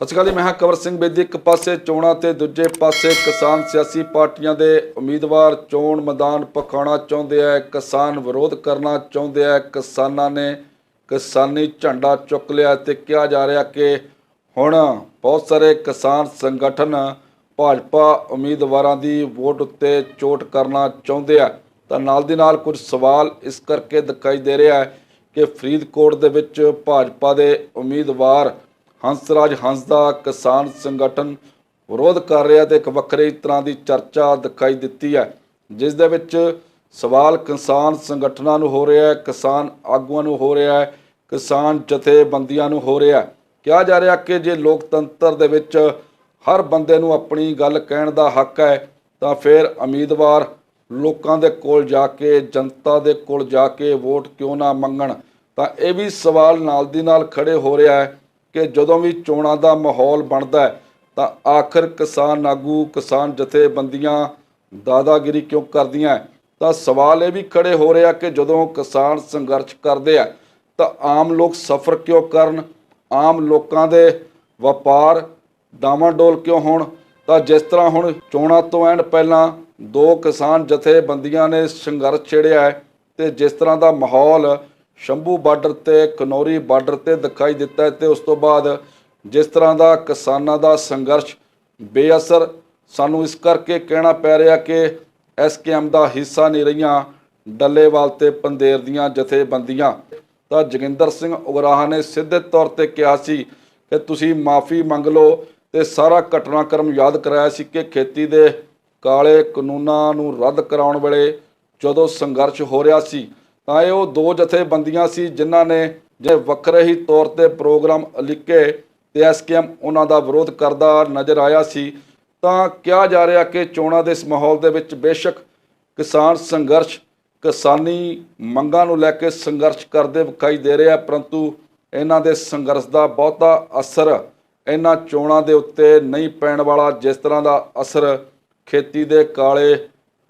ਸਤਿ ਸ਼੍ਰੀ ਅਕਾਲ ਜੀ, ਮੈਂ ਹਾਂ ਕਵਰ ਸਿੰਘ ਬੇਦੀ। ਇੱਕ ਪਾਸੇ ਚੋਣਾਂ ਤੇ ਦੂਜੇ ਪਾਸੇ ਕਿਸਾਨ ਸਿਆਸੀ ਪਾਰਟੀਆਂ ਦੇ ਉਮੀਦਵਾਰ ਚੋਣ ਮੈਦਾਨ ਪਖਾਣਾ ਚਾਹੁੰਦੇ ਆ, ਕਿਸਾਨ ਵਿਰੋਧ ਕਰਨਾ ਚਾਹੁੰਦੇ ਆ, ਕਿਸਾਨਾਂ ਨੇ ਕਿਸਾਨੀ ਝੰਡਾ ਚੁੱਕ ਲਿਆ ਤੇ ਕਿਹਾ ਜਾ ਰਿਹਾ ਕਿ ਹੁਣ ਬਹੁਤ ਸਾਰੇ ਕਿਸਾਨ ਸੰਗਠਨ ਭਾਜਪਾ ਉਮੀਦਵਾਰਾਂ ਦੀ ਵੋਟ ਉੱਤੇ ਚੋਟ ਕਰਨਾ ਚਾਹੁੰਦੇ ਆ। ਤਾਂ ਨਾਲ ਦੀ ਨਾਲ ਕੁਝ ਸਵਾਲ ਇਸ ਕਰਕੇ ਦਿਖਾਈ ਦੇ ਰਿਹਾ ਹੈ ਕਿ ਫਰੀਦਕੋਟ ਦੇ ਵਿੱਚ ਭਾਜਪਾ ਦੇ ਉਮੀਦਵਾਰ ਹੰਸਰਾਜ ਹੰਸ ਦਾ ਕਿਸਾਨ ਸੰਗਠਨ ਵਿਰੋਧ ਕਰ ਰਿਹਾ ਤੇ ਇੱਕ ਵੱਖਰੇ ਤਰ੍ਹਾਂ ਦੀ ਚਰਚਾ ਦਿਖਾਈ ਦਿੱਤੀ ਹੈ, ਜਿਸ ਦੇ ਵਿੱਚ ਸਵਾਲ ਕਿਸਾਨ ਸੰਗਠਨਾਂ ਨੂੰ ਹੋ ਰਿਹਾ ਹੈ, ਕਿਸਾਨ ਆਗੂਆਂ ਨੂੰ ਹੋ ਰਿਹਾ ਹੈ, ਕਿਸਾਨ ਜਥੇਬੰਦੀਆਂ ਨੂੰ ਹੋ ਰਿਹਾ ਹੈ। ਕਿਹਾ ਜਾ ਰਿਹਾ ਕਿ ਜੇ ਲੋਕਤੰਤਰ ਦੇ ਵਿੱਚ ਹਰ ਬੰਦੇ ਨੂੰ ਆਪਣੀ ਗੱਲ ਕਹਿਣ ਦਾ ਹੱਕ ਹੈ, ਤਾਂ ਫਿਰ ਉਮੀਦਵਾਰ ਲੋਕਾਂ ਦੇ ਕੋਲ ਜਾ ਕੇ, ਜਨਤਾ ਦੇ ਕੋਲ ਜਾ ਕੇ ਵੋਟ ਕਿਉਂ ਨਾ ਮੰਗਣ? ਤਾਂ ਇਹ ਵੀ ਸਵਾਲ ਨਾਲ ਦੀ ਨਾਲ ਖੜੇ ਹੋ ਰਿਹਾ ਹੈ ਕਿ ਜਦੋਂ ਵੀ ਚੋਣਾਂ ਦਾ ਮਾਹੌਲ ਬਣਦਾ ਤਾਂ ਆਖਰ ਕਿਸਾਨ ਆਗੂ, ਕਿਸਾਨ ਜਥੇਬੰਦੀਆਂ ਦਾਦਾਗਿਰੀ ਕਿਉਂ ਕਰਦੀਆਂ ਤਾਂ ਸਵਾਲ ਇਹ ਵੀ ਖੜੇ ਹੋ ਰਿਹਾ ਕਿ ਜਦੋਂ ਕਿਸਾਨ ਸੰਘਰਸ਼ ਕਰਦੇ ਆ, ਤਾਂ ਆਮ ਲੋਕ ਸਫਰ ਕਿਉਂ ਕਰਨ? ਆਮ ਲੋਕਾਂ ਦੇ ਵਪਾਰ ਡਾਵਾਂਡੋਲ ਕਿਉਂ ਹੋਣ? ਤਾਂ ਜਿਸ ਤਰ੍ਹਾਂ ਹੁਣ ਚੋਣਾਂ ਤੋਂ ਐਨ ਪਹਿਲਾਂ ਦੋ ਕਿਸਾਨ ਜਥੇਬੰਦੀਆਂ ਨੇ ਸੰਘਰਸ਼ ਛੇੜਿਆ ਹੈ, ਤੇ ਜਿਸ ਤਰ੍ਹਾਂ ਦਾ ਮਾਹੌਲ ਸ਼ੰਭੂ ਬਾਰਡਰ ਤੇ, ਕਨੌਰੀ ਬਾਰਡਰ ਤੇ ਦਿਖਾਈ ਦਿੱਤਾ ਹੈ ਤੇ ਉਸ ਤੋਂ ਬਾਅਦ ਜਿਸ ਤਰ੍ਹਾਂ ਦਾ ਕਿਸਾਨਾਂ ਦਾ ਸੰਘਰਸ਼ ਬੇਅਸਰ, ਸਾਨੂੰ ਇਸ ਕਰਕੇ ਕਹਿਣਾ ਪੈ ਰਿਹਾ ਕਿ ਐਸਕੇਐਮ ਦਾ ਹਿੱਸਾ ਨਹੀਂ ਰਹੀਆਂ ਡੱਲੇਵਾਲ ਤੇ ਪੰਦੇਰ ਦੀਆਂ ਜਥੇਬੰਦੀਆਂ। ਤਾਂ ਜੋਗਿੰਦਰ ਸਿੰਘ ਉਗਰਾਹਾਂ ਨੇ ਸਿੱਧੇ ਤੌਰ ਤੇ ਕਿਹਾ ਸੀ ਕਿ ਤੁਸੀਂ ਮਾਫੀ ਮੰਗ ਲਓ ਤੇ ਸਾਰਾ ਘਟਨਾਕ੍ਰਮ ਯਾਦ ਕਰਾਇਆ ਸੀ ਕਿ ਖੇਤੀ ਦੇ ਕਾਲੇ ਕਾਨੂੰਨਾਂ ਨੂੰ ਰੱਦ ਕਰਾਉਣ ਵੇਲੇ ਜਦੋਂ ਸੰਘਰਸ਼ ਹੋ ਰਿਹਾ ਸੀ ਤਾਂ ਇਹ ਉਹ ਦੋ ਜਥੇਬੰਦੀਆਂ ਸੀ ਜਿਨ੍ਹਾਂ ਨੇ ਜੇ ਵੱਖਰੇ ਹੀ ਤੌਰ ਤੇ ਪ੍ਰੋਗਰਾਮ ਲਿਖੇ ਤੇ ਐਸਕੇਐਮ ਉਹਨਾਂ ਦਾ ਵਿਰੋਧ ਕਰਦਾ ਨਜ਼ਰ ਆਇਆ ਸੀ, ਤਾਂ ਕਿਹਾ ਜਾ ਰਿਹਾ ਕਿ ਚੋਣਾਂ ਦੇ ਇਸ ਮਾਹੌਲ ਦੇ ਵਿੱਚ ਬੇਸ਼ੱਕ ਕਿਸਾਨ ਸੰਘਰਸ਼, ਕਿਸਾਨੀ ਮੰਗਾਂ ਨੂੰ ਲੈ ਕੇ ਸੰਘਰਸ਼ ਕਰਦੇ ਵਿਖਾਈ ਦੇ ਰਿਹਾ, ਪਰੰਤੂ ਇਹਨਾਂ ਦੇ ਸੰਘਰਸ਼ ਦਾ ਬਹੁਤਾ ਅਸਰ ਇਹਨਾਂ ਚੋਣਾਂ ਦੇ ਉੱਤੇ ਨਹੀਂ ਪੈਣ ਵਾਲਾ ਜਿਸ ਤਰ੍ਹਾਂ ਦਾ ਅਸਰ ਖੇਤੀ ਦੇ ਕਾਲੇ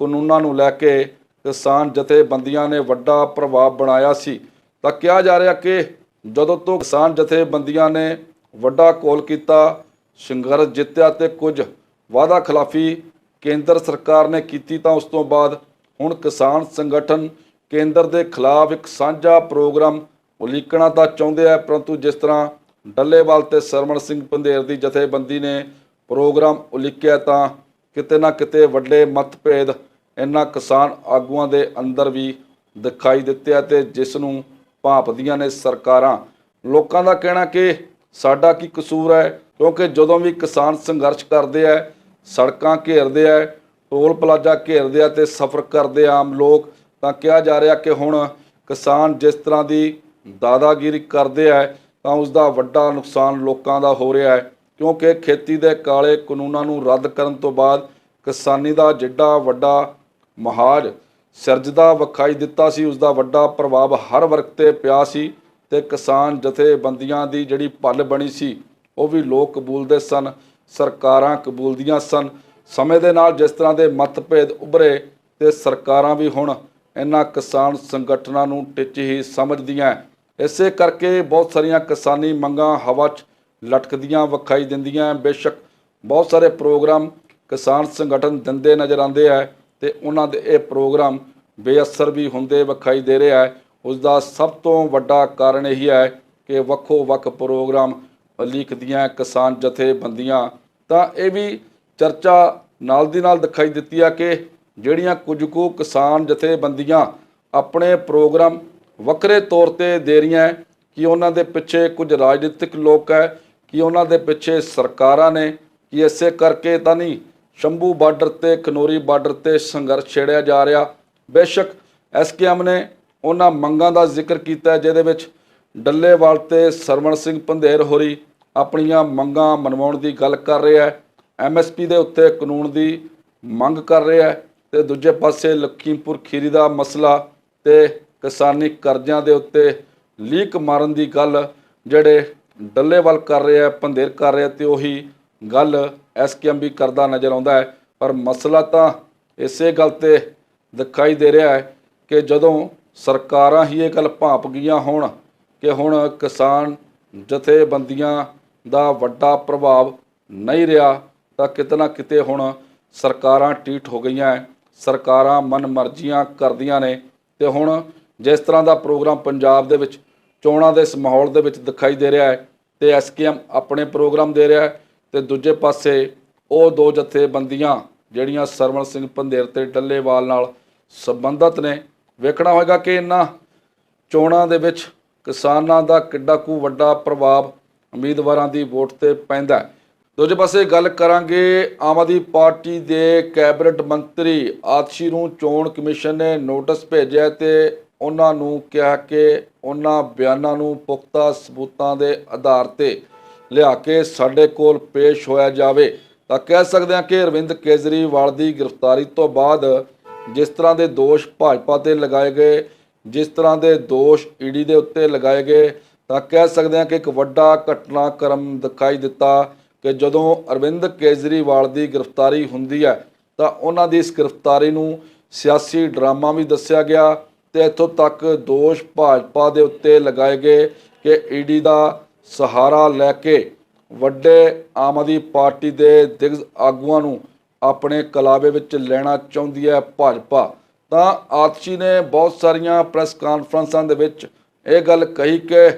ਕਾਨੂੰਨਾਂ ਨੂੰ ਲੈ ਕੇ ਕਿਸਾਨ ਜਥੇਬੰਦੀਆਂ ਨੇ ਵੱਡਾ ਪ੍ਰਭਾਵ ਬਣਾਇਆ ਸੀ। ਤਾਂ ਕਿਹਾ ਜਾ ਰਿਹਾ ਕਿ ਜਦੋਂ ਤੋਂ ਕਿਸਾਨ ਜਥੇਬੰਦੀਆਂ ਨੇ ਵੱਡਾ ਕੋਲ ਕੀਤਾ, ਸੰਘਰਸ਼ ਜਿੱਤਿਆ ਤੇ ਕੁਝ ਵਾਅਦਾ ਖਿਲਾਫੀ ਕੇਂਦਰ ਸਰਕਾਰ ਨੇ ਕੀਤੀ ਤਾਂ ਉਸ ਤੋਂ ਬਾਅਦ ਹੁਣ ਕਿਸਾਨ ਸੰਗਠਨ ਕੇਂਦਰ ਦੇ ਖਿਲਾਫ ਇੱਕ ਸਾਂਝਾ ਪ੍ਰੋਗਰਾਮ ਉਲੀਕਣਾ ਤਾਂ ਚਾਹੁੰਦੇ ਆ, ਪਰੰਤੂ ਜਿਸ ਤਰ੍ਹਾਂ ਡੱਲੇਵਾਲ ਤੇ ਸਰਮਨ ਸਿੰਘ ਪੰਧੇਰ ਦੀ ਜਥੇਬੰਦੀ ਨੇ ਪ੍ਰੋਗਰਾਮ ਉਲੀਕਿਆ ਤਾਂ ਕਿਤੇ ਨਾ ਕਿਤੇ ਵੱਡੇ ਮਤਭੇਦ ਇਹਨਾਂ ਕਿਸਾਨ ਆਗੂਆਂ ਦੇ ਅੰਦਰ ਵੀ ਦਿਖਾਈ ਦਿੱਤੇ ਆ ਤੇ ਜਿਸ ਨੂੰ ਭਾਪਦੀਆਂ ਨੇ ਸਰਕਾਰਾਂ। ਲੋਕਾਂ ਦਾ ਕਹਿਣਾ ਕਿ ਸਾਡਾ ਕੀ ਕਸੂਰ ਹੈ? ਕਿਉਂਕਿ ਜਦੋਂ ਵੀ ਕਿਸਾਨ ਸੰਘਰਸ਼ ਕਰਦੇ ਆ, ਸੜਕਾਂ ਘੇਰਦੇ ਆ, ਟੋਲ ਪਲਾਜ਼ਾ ਘੇਰਦੇ ਆ ਤੇ ਸਫ਼ਰ ਕਰਦੇ ਆਮ ਲੋਕ, ਤਾਂ ਕਿਹਾ ਜਾ ਰਿਹਾ ਕਿ ਹੁਣ ਕਿਸਾਨ ਜਿਸ ਤਰ੍ਹਾਂ ਦੀ ਦਾਦਾਗਿਰੀ ਕਰਦੇ ਆ, ਤਾਂ ਉਸ ਦਾ ਵੱਡਾ ਨੁਕਸਾਨ ਲੋਕਾਂ ਦਾ ਹੋ ਰਿਹਾ ਹੈ। ਕਿਉਂਕਿ ਖੇਤੀ ਦੇ ਕਾਲੇ ਕਾਨੂੰਨਾਂ ਨੂੰ ਰੱਦ ਕਰਨ ਤੋਂ ਬਾਅਦ ਕਿਸਾਨੀ ਦਾ ਜਿੱਡਾ ਵੱਡਾ ਮਹਾਜ ਸਿਰਜਦਾ ਵਿਖਾਈ ਦਿੱਤਾ ਸੀ ਉਸ ਦਾ ਵੱਡਾ ਪ੍ਰਭਾਵ ਹਰ ਵਰਗ ਤੇ ਪਿਆ ਸੀ ਤੇ ਕਿਸਾਨ ਜਥੇਬੰਦੀਆਂ ਦੀ ਜਿਹੜੀ ਪੱਲ ਬਣੀ ਸੀ, ਉਹ ਵੀ ਲੋਕ ਕਬੂਲਦੇ ਸਨ, ਸਰਕਾਰਾਂ ਕਬੂਲਦੀਆਂ ਸਨ। ਸਮੇਂ ਦੇ ਨਾਲ ਜਿਸ ਤਰ੍ਹਾਂ ਦੇ ਮਤਭੇਦ ਉਭਰੇ ਤੇ ਸਰਕਾਰਾਂ ਵੀ ਹੁਣ ਇਹਨਾਂ ਕਿਸਾਨ ਸੰਗਠਨਾਂ ਨੂੰ ਟਿੱਚ ਹੀ ਸਮਝਦੀਆਂ ਇਸੇ ਕਰਕੇ ਬਹੁਤ ਸਾਰੀਆਂ ਕਿਸਾਨੀ ਮੰਗਾਂ ਹਵਾ 'ਚ ਲਟਕਦੀਆਂ, ਵਿਖਾਈ ਦਿੰਦੀਆਂ ਬੇਸ਼ੱਕ ਬਹੁਤ ਸਾਰੇ ਪ੍ਰੋਗਰਾਮ ਕਿਸਾਨ ਸੰਗਠਨ ਦਿੰਦੇ ਨਜ਼ਰ ਆਉਂਦੇ ਆ ਤੇ ਉਹਨਾਂ ਦੇ ਇਹ ਪ੍ਰੋਗਰਾਮ ਬੇਅਸਰ ਵੀ ਹੁੰਦੇ ਵਿਖਾਈ ਦੇ ਰਿਹਾ ਹੈ। ਉਸ ਦਾ ਸਭ ਤੋਂ ਵੱਡਾ ਕਾਰਨ ਇਹੀ ਹੈ ਕਿ ਵੱਖੋ ਵੱਖ ਪ੍ਰੋਗਰਾਮ ਲਿਖਦੀਆਂ ਕਿਸਾਨ ਜਥੇਬੰਦੀਆਂ, ਤਾਂ ਇਹ ਵੀ ਚਰਚਾ ਨਾਲ ਦੀ ਨਾਲ ਦਿਖਾਈ ਦਿੱਤੀ ਆ ਕਿ ਜਿਹੜੀਆਂ ਕੁਝ ਕੁ ਕਿਸਾਨ ਜਥੇਬੰਦੀਆਂ ਆਪਣੇ ਪ੍ਰੋਗਰਾਮ ਵੱਖਰੇ ਤੌਰ ਤੇ ਦੇ ਰਹੀਆਂ ਕਿ ਉਹਨਾਂ ਦੇ ਪਿੱਛੇ ਕੁਝ ਰਾਜਨੀਤਿਕ ਲੋਕ ਹੈ, ਕਿ ਉਹਨਾਂ ਦੇ ਪਿੱਛੇ ਸਰਕਾਰਾਂ ਨੇ, ਕਿ ਇਸੇ ਕਰਕੇ ਤਾਂ ਨਹੀਂ ਸ਼ੰਭੂ ਬਾਰਡਰ ਤੇ ਖਨੋਰੀ ਬਾਰਡਰ ਤੇ ਸੰਘਰਸ਼ ਛੇੜਿਆ ਜਾ ਰਿਹਾ। ਬੇਸ਼ੱਕ ਐਸਕੇਐਮ ਨੇ ਉਹਨਾਂ ਮੰਗਾਂ ਦਾ ਜ਼ਿਕਰ ਕੀਤਾ ਜਿਹਦੇ ਵਿੱਚ ਡੱਲੇਵਾਲ ਤੇ ਸਰਵਣ ਸਿੰਘ ਪੰਧੇਰ ਹੋਰੀ ਆਪਣੀਆਂ ਮੰਗਾਂ ਮਨਵਾਉਣ ਦੀ ਗੱਲ ਕਰ ਰਿਹਾ ਹੈ। ਐਮਐਸਪੀ ਦੇ ਉੱਤੇ ਕਾਨੂੰਨ ਦੀ ਮੰਗ ਕਰ ਰਿਹਾ ਹੈ ਤੇ ਦੂਜੇ ਪਾਸੇ ਲਖੀਮਪੁਰ ਖੀਰੀ ਦਾ ਮਸਲਾ ਤੇ ਕਿਸਾਨੀ ਕਰਜ਼ਿਆਂ ਦੇ ਉੱਤੇ ਲੀਕ ਮਾਰਨ ਦੀ ਗੱਲ ਜਿਹੜੇ ਡੱਲੇਵਾਲ ਕਰ ਰਿਹਾ ਪੰਧੇਰ ਕਰ ਰਿਹਾ ਤੇ ਉਹੀ ਗੱਲ ਐਸਕੇਐਮ ਵੀ ਕਰਦਾ ਨਜ਼ਰ ਆਉਂਦਾ ਹੈ, ਪਰ ਮਸਲਾ ਤਾਂ ਇਸੇ ਗੱਲ ਤੇ ਦਿਖਾਈ ਦੇ ਰਿਹਾ ਹੈ ਕਿ ਜਦੋਂ ਸਰਕਾਰਾਂ ਹੀ ਇਹ ਗੱਲ ਭਾਂਪ ਗਈਆਂ ਹੋਣ ਕਿ ਹੁਣ ਕਿਸਾਨ ਜਥੇਬੰਦੀਆਂ ਦਾ ਵੱਡਾ ਪ੍ਰਭਾਵ ਨਹੀਂ ਰਿਹਾ, ਤਾਂ ਕਿਤੇ ਨਾ ਕਿਤੇ ਹੁਣ ਸਰਕਾਰਾਂ ਟੀਟ ਹੋ ਗਈਆਂ ਹੈ। ਸਰਕਾਰਾਂ ਮਨਮਰਜ਼ੀਆਂ ਕਰਦੀਆਂ ਨੇ ਤੇ ਹੁਣ ਜਿਸ ਤਰ੍ਹਾਂ ਦਾ ਪ੍ਰੋਗਰਾਮ ਪੰਜਾਬ ਦੇ ਵਿੱਚ ਚੋਣਾਂ ਦੇ ਇਸ ਮਾਹੌਲ ਦੇ ਵਿੱਚ ਦਿਖਾਈ ਦੇ ਰਿਹਾ ਹੈ ਤੇ ਐਸਕੇਐਮ ਆਪਣੇ ਪ੍ਰੋਗਰਾਮ ਦੇ ਰਿਹਾ ਹੈ ਤੇ ਦੂਜੇ ਪਾਸੇ ਉਹ ਦੋ ਜਥੇਬੰਦੀਆਂ ਜਿਹੜੀਆਂ ਸਰਵਣ ਸਿੰਘ ਪੰਧੇਰ ਤੇ ਡੱਲੇਵਾਲ ਨਾਲ ਸੰਬੰਧਤ ਨੇ। ਵੇਖਣਾ ਹੋਏਗਾ ਕਿ ਇਹਨਾਂ ਚੋਣਾਂ ਦੇ ਵਿੱਚ ਕਿਸਾਨਾਂ ਦਾ ਕਿੱਡਾ ਕੁ ਵੱਡਾ ਪ੍ਰਭਾਵ ਉਮੀਦਵਾਰਾਂ ਦੀ ਵੋਟ ਤੇ ਪੈਂਦਾ ਦੂਜੇ ਪਾਸੇ ਗੱਲ ਕਰਾਂਗੇ ਆਮ ਆਦਮੀ ਪਾਰਟੀ ਦੇ ਕੈਬਨਿਟ ਮੰਤਰੀ ਆਤਸ਼ੀ ਨੂੰ ਚੋਣ ਕਮਿਸ਼ਨ ਨੇ ਨੋਟਿਸ ਭੇਜਿਆ ਤੇ ਉਹਨਾਂ ਨੂੰ ਕਿਹਾ ਕਿ ਉਹਨਾਂ ਬਿਆਨਾਂ ਨੂੰ ਪੁਖਤਾ ਸਬੂਤਾਂ ਦੇ ਆਧਾਰ ਤੇ ਲਿਆ ਕੇ ਸਾਡੇ ਕੋਲ ਪੇਸ਼ ਹੋਇਆ ਜਾਵੇ, ਤਾਂ ਕਹਿ ਸਕਦੇ ਹਾਂ ਕਿ ਅਰਵਿੰਦ ਕੇਜਰੀਵਾਲ ਦੀ ਗ੍ਰਿਫਤਾਰੀ ਤੋਂ ਬਾਅਦ ਜਿਸ ਤਰ੍ਹਾਂ ਦੇ ਦੋਸ਼ ਭਾਜਪਾ ਤੇ ਲਗਾਏ ਗਏ, ਜਿਸ ਤਰ੍ਹਾਂ ਦੇ ਦੋਸ਼ ਈਡੀ ਦੇ ਉੱਤੇ ਲਗਾਏ ਗਏ, ਤਾਂ ਕਹਿ ਸਕਦੇ ਹਾਂ ਕਿ ਇੱਕ ਵੱਡਾ ਘਟਨਾਕ੍ਰਮ ਦਿਖਾਈ ਦਿੱਤਾ ਕਿ ਜਦੋਂ ਅਰਵਿੰਦ ਕੇਜਰੀਵਾਲ ਦੀ ਗ੍ਰਿਫਤਾਰੀ ਹੁੰਦੀ ਹੈ, ਤਾਂ ਉਹਨਾਂ ਦੀ ਇਸ ਗ੍ਰਿਫਤਾਰੀ ਨੂੰ ਸਿਆਸੀ ਡਰਾਮਾ ਵੀ ਦੱਸਿਆ ਗਿਆ ਤੇ ਇੱਥੋਂ ਤੱਕ ਦੋਸ਼ ਭਾਜਪਾ ਦੇ ਉੱਤੇ ਲਗਾਏ ਗਏ ਕਿ ਈਡੀ ਦਾ ਸਹਾਰਾ ਲੈ ਕੇ ਵੱਡੇ ਆਮ ਆਦਮੀ ਪਾਰਟੀ ਦੇ ਦਿਗਜ ਆਗੂਆਂ ਨੂੰ ਆਪਣੇ ਕਲਾਵੇ ਵਿੱਚ ਲੈਣਾ ਚਾਹੁੰਦੀ ਹੈ ਭਾਜਪਾ। ਤਾਂ ਆਤਸ਼ੀ ਨੇ ਬਹੁਤ ਸਾਰੀਆਂ ਪ੍ਰੈਸ ਕਾਨਫਰੰਸਾਂ ਦੇ ਵਿੱਚ ਇਹ ਗੱਲ ਕਹੀ ਕਿ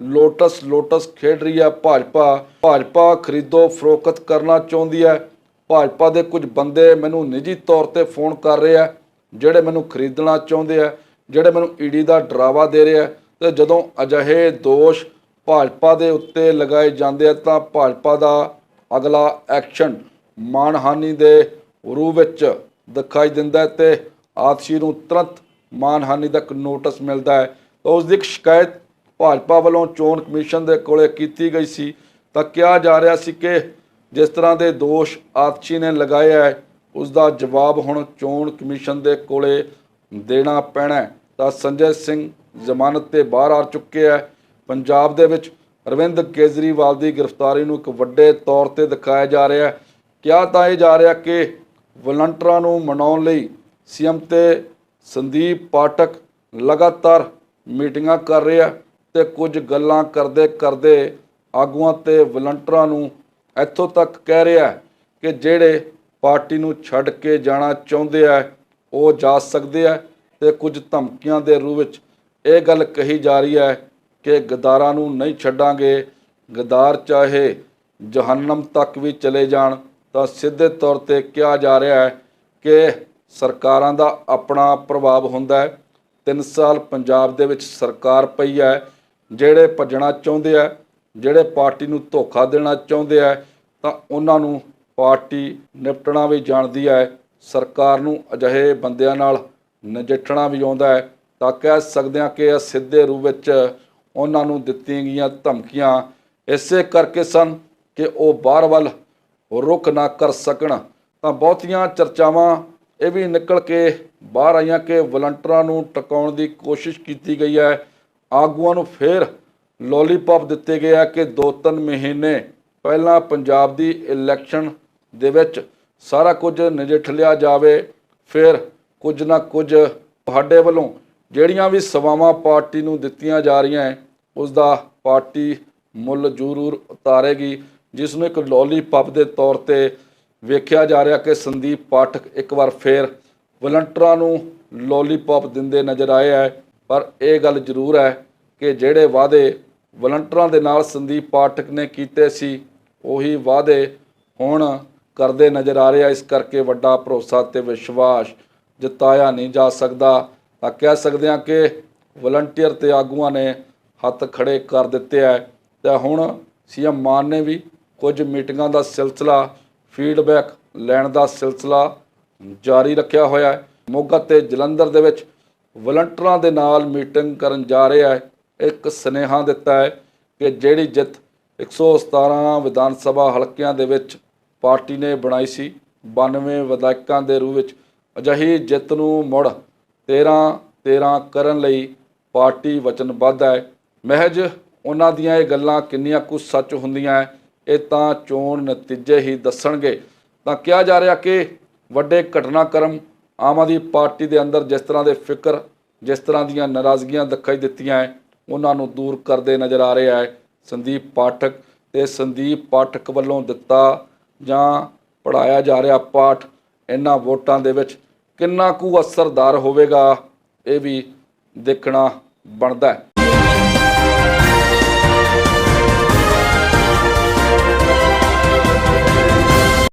ਲੋਟਸ ਲੋਟਸ ਖੇਡ ਰਹੀ ਹੈ ਭਾਜਪਾ। ਭਾਜਪਾ ਖਰੀਦੋ ਫਰੋਖਤ ਕਰਨਾ ਚਾਹੁੰਦੀ ਹੈ। ਭਾਜਪਾ ਦੇ ਕੁਝ ਬੰਦੇ ਮੈਨੂੰ ਨਿੱਜੀ ਤੌਰ ਤੇ ਫੋਨ ਕਰ ਰਹੇ ਆ, ਜਿਹੜੇ ਮੈਨੂੰ ਖਰੀਦਣਾ ਚਾਹੁੰਦੇ ਆ, ਜਿਹੜੇ ਮੈਨੂੰ ਈਡੀ ਦਾ ਡਰਾਵਾ ਦੇ ਰਹੇ ਆ। ਤੇ ਜਦੋਂ ਅਜਿਹੇ ਦੋਸ਼ ਭਾਜਪਾ ਦੇ ਉੱਤੇ ਲਗਾਏ ਜਾਂਦੇ ਆ, ਤਾਂ ਭਾਜਪਾ ਦਾ ਅਗਲਾ ਐਕਸ਼ਨ ਮਾਨਹਾਨੀ ਦੇ ਰੂਪ ਵਿੱਚ ਦਿਖਾਈ ਦਿੰਦਾ ਹੈ ਤੇ ਆਤਸ਼ੀ ਨੂੰ ਤੁਰੰਤ ਮਾਨਹਾਨੀ ਦਾ ਨੋਟਿਸ ਮਿਲਦਾ ਹੈ। ਤਾਂ ਉਸ ਦੀ ਸ਼ਿਕਾਇਤ ਭਾਜਪਾ ਵੱਲੋਂ ਚੋਣ ਕਮਿਸ਼ਨ ਦੇ ਕੋਲੇ ਕੀਤੀ ਗਈ ਸੀ। ਤਾਂ ਕਿਹਾ ਜਾ ਰਿਹਾ ਸੀ ਕਿ ਜਿਸ ਤਰ੍ਹਾਂ ਦੇ ਦੋਸ਼ ਆਤਸ਼ੀ ਨੇ ਲਗਾਏ ਹੈ ਉਸ ਦਾ ਜਵਾਬ ਹੁਣ ਚੋਣ ਕਮਿਸ਼ਨ ਦੇ ਕੋਲੇ ਦੇਣਾ ਪੈਣਾ ਤਾਂ ਸੰਜੇ ਸਿੰਘ ਜ਼ਮਾਨਤ ਤੇ ਬਾਹਰ ਆ ਚੁੱਕੇ ਹੈ ਪੰਜਾਬ ਦੇ ਵਿੱਚ ਅਰਵਿੰਦ ਕੇਜਰੀਵਾਲ ਦੀ ਗ੍ਰਿਫਤਾਰੀ ਨੂੰ ਇੱਕ ਵੱਡੇ ਤੌਰ ਤੇ ਦਿਖਾਇਆ ਜਾ ਰਿਹਾ ਹੈ। ਕਿਹਾ ਤਾਂ ਇਹ ਜਾ ਰਿਹਾ ਕਿ ਵਲੰਟਰਾਂ ਨੂੰ ਮਨਾਉਣ ਲਈ ਸੀਐਮ ਤੇ ਸੰਦੀਪ ਪਾਠਕ ਲਗਾਤਾਰ ਮੀਟਿੰਗਾਂ ਕਰ ਰਿਹਾ ਤੇ ਕੁਝ ਗੱਲਾਂ ਕਰਦੇ ਕਰਦੇ ਆਗੂਆਂ ਤੇ ਵਲੰਟਰਾਂ ਨੂੰ ਇੱਥੋਂ ਤੱਕ ਕਹਿ ਰਿਹਾ ਕਿ ਜਿਹੜੇ ਪਾਰਟੀ ਨੂੰ ਛੱਡ ਕੇ ਜਾਣਾ ਚਾਹੁੰਦੇ ਆ, ਉਹ ਜਾ ਸਕਦੇ ਆ ਤੇ ਕੁਝ ਧਮਕੀਆਂ ਦੇ ਰੂਪ ਵਿੱਚ ਇਹ ਗੱਲ ਕਹੀ ਜਾ ਰਹੀ ਹੈ ਕਿ ਗਦਾਰਾਂ ਨੂੰ ਨਹੀਂ ਛੱਡਾਂਗੇ। ਗਦਾਰ ਚਾਹੇ ਜਹੰਨਮ ਤੱਕ ਵੀ ਚਲੇ ਜਾਣ, ਤਾਂ ਸਿੱਧੇ ਤੌਰ ਤੇ ਕਿਹਾ ਜਾ ਰਿਹਾ ਹੈ ਕਿ ਸਰਕਾਰਾਂ ਦਾ ਆਪਣਾ ਪ੍ਰਭਾਵ ਹੁੰਦਾ ਹੈ। 3 ਸਾਲ ਪੰਜਾਬ ਦੇ ਵਿੱਚ ਸਰਕਾਰ ਪਈ ਹੈ, ਜਿਹੜੇ ਭੱਜਣਾ ਚਾਹੁੰਦੇ ਆ, ਜਿਹੜੇ ਪਾਰਟੀ ਨੂੰ ਧੋਖਾ ਦੇਣਾ ਚਾਹੁੰਦੇ ਆ, ਤਾਂ ਉਹਨਾਂ ਨੂੰ ਪਾਰਟੀ ਨਿਪਟਣਾ ਵੀ ਜਾਣਦੀ ਹੈ। ਸਰਕਾਰ ਨੂੰ ਅਜਿਹੇ ਬੰਦਿਆਂ ਨਾਲ ਨਜਿੱਠਣਾ ਵੀ ਆਉਂਦਾ ਹੈ। ਤਾਂ ਕਹਿ ਸਕਦੇ ਹਾਂ ਕਿ ਇਹ ਸਿੱਧੇ ਰੂਪ ਵਿੱਚ ਉਹਨਾਂ ਨੂੰ ਦਿੱਤੀਆਂ ਗਈਆਂ ਧਮਕੀਆਂ ਇਸੇ ਕਰਕੇ ਸਨ ਕਿ ਉਹ ਬਾਹਰ ਵੱਲ ਰੁਕ ਨਾ ਕਰ ਸਕਣ। ਤਾਂ ਬਹੁਤੀਆਂ ਚਰਚਾਵਾਂ ਇਹ ਵੀ ਨਿਕਲ ਕੇ ਬਾਹਰ ਆਈਆਂ ਕਿ ਵਲੰਟਰਾਂ ਨੂੰ ਟਿਕਾਉਣ ਦੀ ਕੋਸ਼ਿਸ਼ ਕੀਤੀ ਗਈ ਹੈ। ਆਗੂਆਂ ਨੂੰ ਫਿਰ ਲੋਲੀਪੌਪ ਦਿੱਤੇ ਗਏ ਆ ਕਿ 2-3 ਮਹੀਨੇ ਪਹਿਲਾਂ ਪੰਜਾਬ ਦੀ ਇਲੈਕਸ਼ਨ ਦੇ ਵਿੱਚ ਸਾਰਾ ਕੁਝ ਨਜਿੱਠ ਲਿਆ ਜਾਵੇ, ਫਿਰ ਕੁਝ ਨਾ ਕੁਝ ਤੁਹਾਡੇ ਵੱਲੋਂ ਜਿਹੜੀਆਂ ਵੀ ਸੇਵਾਵਾਂ ਪਾਰਟੀ ਨੂੰ ਦਿੱਤੀਆਂ ਜਾ ਰਹੀਆਂ ਉਸ ਦਾ ਪਾਰਟੀ ਮੁੱਲ ਜ਼ਰੂਰ ਉਤਾਰੇਗੀ ਜਿਸ ਨੂੰ ਇੱਕ ਲੋਲੀਪੌਪ ਦੇ ਤੌਰ ਤੇ ਵੇਖਿਆ ਜਾ ਰਿਹਾ ਕਿ ਸੰਦੀਪ ਪਾਠਕ ਇੱਕ ਵਾਰ ਫੇਰ ਵਲੰਟਰਾਂ ਨੂੰ ਲੋਲੀਪੌਪ ਦਿੰਦੇ ਨਜ਼ਰ ਆਏ ਹੈ। ਪਰ ਇਹ ਗੱਲ ਜ਼ਰੂਰ ਹੈ ਕਿ ਜਿਹੜੇ ਵਾਅਦੇ ਵਲੰਟਰਾਂ ਦੇ ਨਾਲ ਸੰਦੀਪ ਪਾਠਕ ਨੇ ਕੀਤੇ ਸੀ, ਉਹੀ ਵਾਅਦੇ ਹੁਣ ਕਰਦੇ ਨਜ਼ਰ ਆ ਰਿਹਾ ਇਸ ਕਰਕੇ ਵੱਡਾ ਭਰੋਸਾ ਤੇ ਵਿਸ਼ਵਾਸ ਜਤਾਇਆ ਨਹੀਂ ਜਾ ਸਕਦਾ। ਤਾਂ ਕਹਿ ਸਕਦੇ ਹਾਂ ਕਿ ਵਲੰਟੀਅਰ ਤੇ ਆਗੂਆਂ ਨੇ ਹੱਥ ਖੜੇ ਕਰ ਦਿੱਤੇ ਹੈ ਤੇ ਹੁਣ ਸੀਐਮ ਮਾਨ ਨੇ ਵੀ ਕੁਝ ਮੀਟਿੰਗਾਂ ਦਾ ਸਿਲਸਿਲਾ ਫੀਡਬੈਕ ਲੈਣ ਦਾ ਸਿਲਸਿਲਾ ਜਾਰੀ ਰੱਖਿਆ ਹੋਇਆ ਹੈ। ਮੋਗਾ ਤੇ ਜਲੰਧਰ ਦੇ ਵਿੱਚ ਵਲੰਟਰਾਂ ਦੇ ਨਾਲ ਮੀਟਿੰਗ ਕਰਨ ਜਾ ਰਿਹਾ ਹੈ। ਇੱਕ ਸੁਨੇਹਾ ਦਿੱਤਾ ਹੈ ਕਿ ਜਿਹੜੀ ਜਿੱਤ 117 ਵਿਧਾਨ ਸਭਾ ਹਲਕਿਆਂ ਦੇ ਵਿੱਚ ਪਾਰਟੀ ਨੇ ਬਣਾਈ ਸੀ 92 ਵਿਧਾਇਕਾਂ ਦੇ ਰੂਪ ਵਿੱਚ ਅਜਿਹੀ ਜਿੱਤ ਨੂੰ ਮੁੜ 13 13 ਕਰਨ ਲਈ ਪਾਰਟੀ ਵਚਨਬੱਧ ਹੈ। ਮਹਿਜ ਉਹਨਾਂ ਦੀਆਂ ਇਹ ਗੱਲਾਂ ਕਿੰਨੀਆਂ ਕੁ ਸੱਚ ਹੁੰਦੀਆਂ ਹੈ ਇਹ ਤਾਂ ਚੋਣ ਨਤੀਜੇ ਹੀ ਦੱਸਣਗੇ। ਤਾਂ ਕਿਹਾ ਜਾ ਰਿਹਾ ਕਿ ਵੱਡੇ ਘਟਨਾਕ੍ਰਮ ਆਮ ਆਦਮੀ ਪਾਰਟੀ ਦੇ ਅੰਦਰ ਜਿਸ ਤਰ੍ਹਾਂ ਦੇ ਫਿਕਰ, ਜਿਸ ਤਰ੍ਹਾਂ ਦੀਆਂ ਨਾਰਾਜ਼ਗੀਆਂ ਦਿਖਾਈ ਦਿੱਤੀਆਂ ਹੈ ਉਹਨਾਂ ਨੂੰ ਦੂਰ ਕਰਦੇ ਨਜ਼ਰ ਆ ਰਿਹਾ ਹੈ ਸੰਦੀਪ ਪਾਠਕ, ਤੇ ਸੰਦੀਪ ਪਾਠਕ ਵੱਲੋਂ ਦਿੱਤਾ ਜਾਂ ਪੜਾਇਆ ਜਾ ਰਿਹਾ ਪਾਠ ਇਹਨਾਂ ਵੋਟਾਂ ਦੇ ਵਿੱਚ ਕਿੰਨਾ ਕੁ ਅਸਰਦਾਰ ਹੋਵੇਗਾ, ਇਹ ਵੀ ਦੇਖਣਾ ਬਣਦਾ ਹੈ